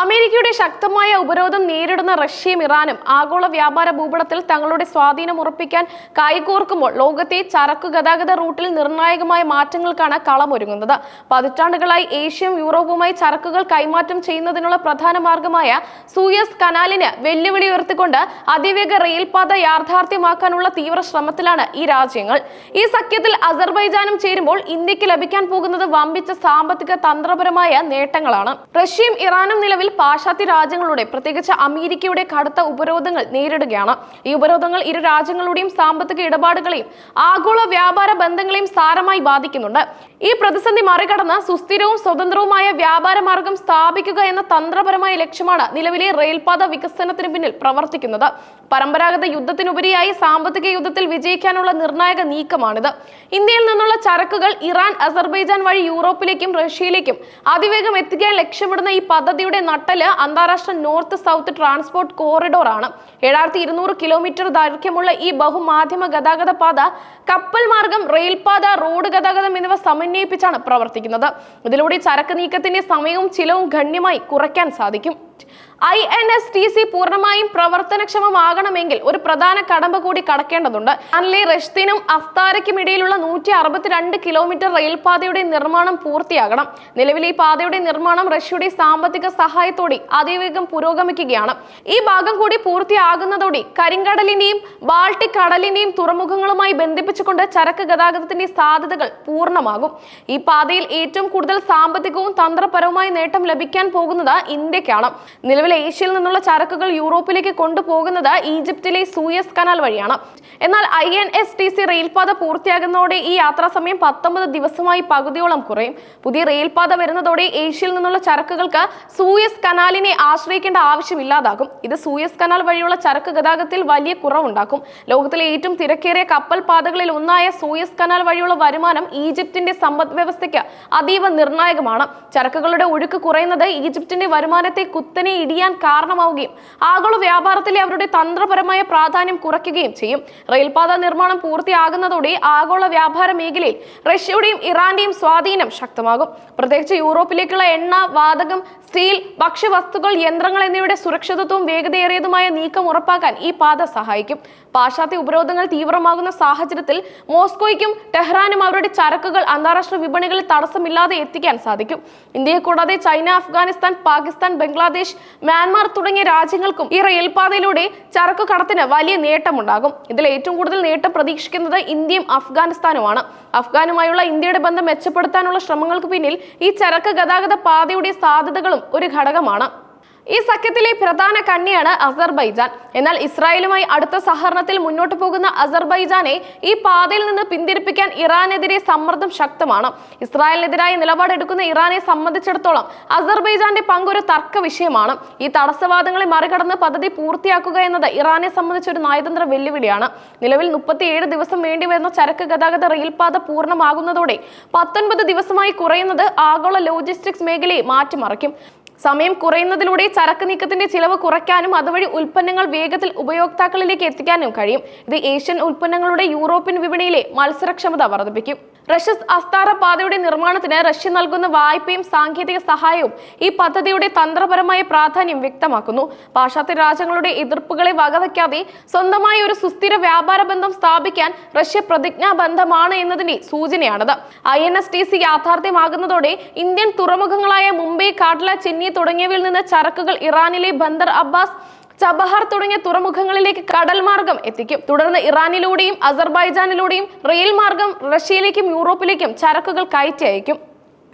അമേരിക്കയുടെ ശക്തമായ ഉപരോധം നേരിടുന്ന റഷ്യയും ഇറാനും ആഗോള വ്യാപാര ഭൂപടത്തിൽ തങ്ങളുടെ സ്വാധീനം ഉറപ്പിക്കാൻ കൈകോർക്കുമ്പോൾ ലോകത്തെ ചരക്കു ഗതാഗത റൂട്ടിൽ നിർണായകമായ മാറ്റങ്ങൾക്കാണ് കളമൊരുങ്ങുന്നത്. പതിറ്റാണ്ടുകളായി ഏഷ്യയും യൂറോപ്പുമായി ചരക്കുകൾ കൈമാറ്റം ചെയ്യുന്നതിനുള്ള പ്രധാന മാർഗമായ സൂയസ് കനാലിന് വെല്ലുവിളി ഉയർത്തിക്കൊണ്ട് അതിവേഗ റെയിൽപാത യാഥാർത്ഥ്യമാക്കാനുള്ള തീവ്ര ശ്രമത്തിലാണ് ഈ രാജ്യങ്ങൾ. ഈ സഖ്യത്തിൽ അസർബൈജാനും ചേരുമ്പോൾ ഇന്ത്യയ്ക്ക് ലഭിക്കാൻ പോകുന്നത് വമ്പിച്ച സാമ്പത്തിക തന്ത്രപരമായ നേട്ടങ്ങളാണ്. റഷ്യയും ഇറാനും നിലവിൽ പാശ്ചാത്യ രാജ്യങ്ങളുടെ പ്രത്യേകിച്ച് അമേരിക്കയുടെ കടുത്ത ഉപരോധങ്ങൾ നേരിടുകയാണ്. ഈ ഉപരോധങ്ങൾ ഇരു രാജ്യങ്ങളുടെയും സാമ്പത്തിക ഇടപാടുകളെയും ആഗോള വ്യാപാര ബന്ധങ്ങളെയും സാരമായി ബാധിക്കുന്നുണ്ട്. ഈ പ്രതിസന്ധി മറികടന്ന് സുസ്ഥിരവും സ്വതന്ത്രവുമായ വ്യാപാര മാർഗം സ്ഥാപിക്കുക എന്ന തന്ത്രപരമായ ലക്ഷ്യമാണ് നിലവിലെ റെയിൽപാത വികസനത്തിന് പിന്നിൽ പ്രവർത്തിക്കുന്നത്. പരമ്പരാഗത യുദ്ധത്തിനുപരിയായി സാമ്പത്തിക യുദ്ധത്തിൽ വിജയിക്കാനുള്ള നിർണായക നീക്കമാണിത്. ഇന്ത്യയിൽ നിന്നുള്ള ചരക്കുകൾ ഇറാൻ അസർബൈജാൻ വഴി യൂറോപ്പിലേക്കും റഷ്യയിലേക്കും അതിവേഗം എത്തിക്കാൻ ലക്ഷ്യമിടുന്ന ഈ പദ്ധതിയുടെ നട്ടൽ അന്താരാഷ്ട്ര നോർത്ത് സൗത്ത് ട്രാൻസ്പോർട്ട് കോറിഡോർ ആണ് ഏഴായിരത്തി ഇരുന്നൂറ് കിലോമീറ്റർ ദൈർഘ്യമുള്ള ഈ ബഹുമാധ്യമ ഗതാഗത പാത കപ്പൽ മാർഗം റെയിൽപാത റോഡ് ഗതാഗതം എന്നിവ സമന്വയിപ്പിച്ചാണ് പ്രവർത്തിക്കുന്നത്. ഇതിലൂടെ ചരക്ക് നീക്കത്തിന്റെ സമയവും ചിലവും ഗണ്യമായി കുറയ്ക്കാൻ സാധിക്കും. I N S T C പൂർണമായും പ്രവർത്തനക്ഷമമാകണമെങ്കിൽ ഒരു പ്രധാന കടമ്പ കൂടി കടക്കേണ്ടതുണ്ട്. അൻലി റഷ്തിനും അസ്താരയ്ക്കും ഇടയിലുള്ള നൂറ്റി അറുപത്തിരണ്ട് കിലോമീറ്റർ റെയിൽപാതയുടെ നിർമ്മാണം പൂർത്തിയാകണം. നിലവിൽ ഈ പാതയുടെ നിർമ്മാണം റഷ്യയുടെ സാമ്പത്തിക സഹായത്തോടെ അതിവേഗം പുരോഗമിക്കുകയാണ്. ഈ ഭാഗം കൂടി പൂർത്തിയാകുന്നതോടെ കരിങ്കടലിന്റെയും ബാൾട്ടിക് കടലിന്റെയും തുറമുഖങ്ങളുമായി ബന്ധിപ്പിച്ചുകൊണ്ട് ചരക്ക് ഗതാഗതത്തിന്റെ സാധ്യതകൾ പൂർണമാകും. ഈ പാതയിൽ ഏറ്റവും കൂടുതൽ സാമ്പത്തികവും തന്ത്രപരവുമായ നേട്ടം ലഭിക്കാൻ പോകുന്നത് ഇന്ത്യക്കാണ്. നിലവിൽ ഏഷ്യയിൽ നിന്നുള്ള ചരക്കുകൾ യൂറോപ്പിലേക്ക് കൊണ്ടുപോകുന്നത് ഈജിപ്തിലെ സൂയസ് കനാൽ വഴിയാണ്. എന്നാൽ I N S T C റെയിൽപാത പൂർത്തിയാകുന്നതോടെ ഈ യാത്രാ സമയം പത്തൊമ്പത് ദിവസമായി പകുതിയോളം കുറയും. പുതിയ റെയിൽപാത വരുന്നതോടെ ഏഷ്യയിൽ നിന്നുള്ള ചരക്കുകൾക്ക് സൂയസ് കനാലിനെ ആശ്രയിക്കേണ്ട ആവശ്യമില്ലാതാകും ഇത് സൂയസ് കനാൽ വഴിയുള്ള ചരക്ക് ഗതാഗതത്തിൽ വലിയ കുറവുണ്ടാക്കും. ലോകത്തിലെ ഏറ്റവും തിരക്കേറിയ കപ്പൽ പാതകളിൽ ഒന്നായ സൂയസ് കനാൽ വഴിയുള്ള വരുമാനം ഈജിപ്തിന്റെ സമ്പദ് വ്യവസ്ഥയ്ക്ക് അതീവ നിർണായകമാണ്. ചരക്കുകളുടെ ഒഴുക്ക് കുറയുന്നത് ഈജിപ്തിന്റെ വരുമാനത്തെ കുത്തനെ ഇടിയാൻ കാരണമാവുകയും ആഗോള വ്യാപാരത്തിലെ അവരുടെ തന്ത്രപരമായ പ്രാധാന്യം കുറയ്ക്കുകയും ചെയ്യും. റെയിൽപാത നിർമ്മാണം പൂർത്തിയാകുന്നതോടെ ആഗോള വ്യാപാര മേഖലയിൽ റഷ്യയുടെയും ഇറാന്റെയും സ്വാധീനം ശക്തമാകും. പ്രത്യേകിച്ച് യൂറോപ്പിലേക്കുള്ള എണ്ണ വാതകം സ്റ്റീൽ ഭക്ഷ്യവസ്തുക്കൾ യന്ത്രങ്ങൾ എന്നിവയുടെ സുരക്ഷിതത്വവും വേഗതയേറിയതുമായ നീക്കം ഉറപ്പാക്കാൻ ഈ പാത സഹായിക്കും. പാശ്ചാത്യ ഉപരോധങ്ങൾ തീവ്രമാകുന്ന സാഹചര്യത്തിൽ മോസ്കോയ്ക്കും ടെഹ്റാനും അവരുടെ ചരക്കുകൾ അന്താരാഷ്ട്ര വിപണികളിൽ തടസ്സമില്ലാതെ എത്തിക്കാൻ സാധിക്കും. ഇന്ത്യയെ കൂടാതെ ചൈന അഫ്ഗാനിസ്ഥാൻ പാകിസ്ഥാൻ ബംഗ്ലാദേശ് മ്യാൻമാർ തുടങ്ങിയ രാജ്യങ്ങൾക്കും ഈ റെയിൽപാതയിലൂടെ ചരക്കു കടത്തിന് വലിയ നേട്ടമുണ്ടാകും. ഇതിൽ ഏറ്റവും കൂടുതൽ നേട്ടം പ്രതീക്ഷിക്കുന്നത് ഇന്ത്യയും അഫ്ഗാനിസ്ഥാനുമാണ്. അഫ്ഗാനുമായുള്ള ഇന്ത്യയുടെ ബന്ധം മെച്ചപ്പെടുത്താനുള്ള ശ്രമങ്ങൾക്ക് പിന്നിൽ ഈ ചരക്ക് ഗതാഗത പാതയുടെ സാധ്യതകളും ഒരു ഘടകമാണ്. ഈ സഖ്യത്തിലെ പ്രധാന കണ്ണിയാണ് അസർബൈജാൻ. എന്നാൽ ഇസ്രായേലുമായി അടുത്ത സഹകരണത്തിൽ മുന്നോട്ട് പോകുന്ന അസർബൈജാനെ ഈ പാതയിൽ നിന്ന് പിന്തിരിപ്പിക്കാൻ ഇറാനെതിരെ സമ്മർദ്ദം ശക്തമാണ്. ഇസ്രായേലിനെതിരായ നിലപാടെടുക്കുന്ന ഇറാനെ സംബന്ധിച്ചിടത്തോളം അസർബൈജാന്റെ പങ്കൊരു തർക്ക വിഷയമാണ്. ഈ തടസ്സവാദങ്ങളെ മറികടന്ന് പദ്ധതി പൂർത്തിയാക്കുക എന്നത് ഇറാനെ സംബന്ധിച്ച ഒരു നയതന്ത്ര വെല്ലുവിളിയാണ്. നിലവിൽ മുപ്പത്തിയേഴ് ദിവസം വേണ്ടിവരുന്ന ചരക്ക് ഗതാഗത റെയിൽപാത പൂർണമാകുന്നതോടെ പത്തൊൻപത് ദിവസമായി കുറയുന്നത് ആഗോള ലോജിസ്റ്റിക്സ് മേഖലയെ മാറ്റിമറിക്കും. സമയം കുറയുന്നതിലൂടെ ചരക്ക് നീക്കത്തിന്റെ ചിലവ് കുറയ്ക്കാനും അതുവഴി ഉൽപ്പന്നങ്ങൾ വേഗത്തിൽ ഉപയോക്താക്കളിലേക്ക് എത്തിക്കാനും കഴിയും. ഇത് ഏഷ്യൻ ഉൽപ്പന്നങ്ങളുടെ യൂറോപ്യൻ വിപണിയിലെ മത്സരക്ഷമത വർദ്ധിപ്പിക്കും. റഷ്യ അസ്താര പാതയുടെ നിർമ്മാണത്തിന് റഷ്യ നൽകുന്ന വായ്പയും സാങ്കേതിക സഹായവും ഈ പദ്ധതിയുടെ തന്ത്രപരമായ പ്രാധാന്യം വ്യക്തമാക്കുന്നു. പാശ്ചാത്യ രാജ്യങ്ങളുടെ എതിർപ്പുകളെ വകവയ്ക്കാതെ സ്വന്തമായി ഒരു സുസ്ഥിര വ്യാപാര ബന്ധം സ്ഥാപിക്കാൻ റഷ്യ പ്രതിജ്ഞാബന്ധമാണ് എന്നതിന്റെ സൂചനയാണത്. I N S T C യാഥാർത്ഥ്യമാകുന്നതോടെ Indian തുറമുഖങ്ങളായ മുംബൈ കാട്ല ചെന്നൈ തുടങ്ങിയവയിൽ നിന്ന് ചരക്കുകൾ ഇറാനിലെ ബന്ദർ അബ്ബാസ് ചബഹാർ തുടങ്ങിയ തുറമുഖങ്ങളിലേക്ക് കടൽ മാർഗം എത്തിക്കും. തുടർന്ന് ഇറാനിലൂടെയും അസർബൈജാനിലൂടെയും റെയിൽ മാർഗം റഷ്യയിലേക്കും യൂറോപ്പിലേക്കും ചരക്കുകൾ കയറ്റി അയക്കും.